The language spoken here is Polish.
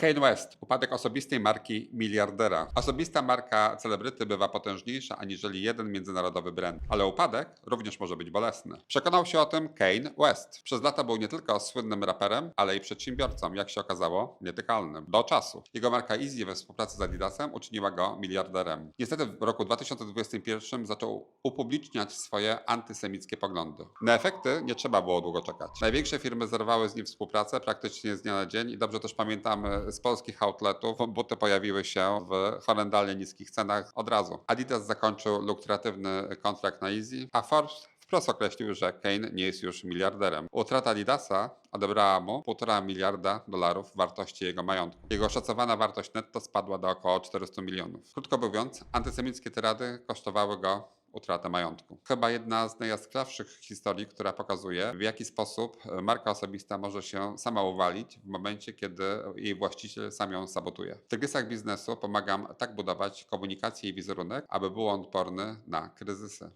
Kane West, upadek osobistej marki miliardera. Osobista marka celebryty bywa potężniejsza aniżeli jeden międzynarodowy brand, ale upadek również może być bolesny. Przekonał się o tym Kane West. Przez lata był nie tylko słynnym raperem, ale i przedsiębiorcą, jak się okazało, nietykalnym. Do czasu. Jego marka Easy we współpracy z Adidasem uczyniła go miliarderem. Niestety w roku 2021 zaczął upubliczniać swoje antysemickie poglądy. Na efekty nie trzeba było długo czekać. Największe firmy zerwały z nim współpracę praktycznie z dnia na dzień i dobrze też pamiętamy z polskich outletów, buty pojawiły się w horrendalnie niskich cenach od razu. Adidas zakończył lukratywny kontrakt na Easy, a Forbes wprost określił, że Kane nie jest już miliarderem. Utrata Adidasa odebrała mu 1,5 miliarda dolarów wartości jego majątku. Jego szacowana wartość netto spadła do około 400 milionów. Krótko mówiąc, antysemickie tyrady kosztowały go utratę majątku. Chyba jedna z najjaskrawszych historii, która pokazuje, w jaki sposób marka osobista może się sama uwalić w momencie, kiedy jej właściciel sam ją sabotuje. W Tygrysach Biznesu pomagam tak budować komunikację i wizerunek, aby był on odporny na kryzysy.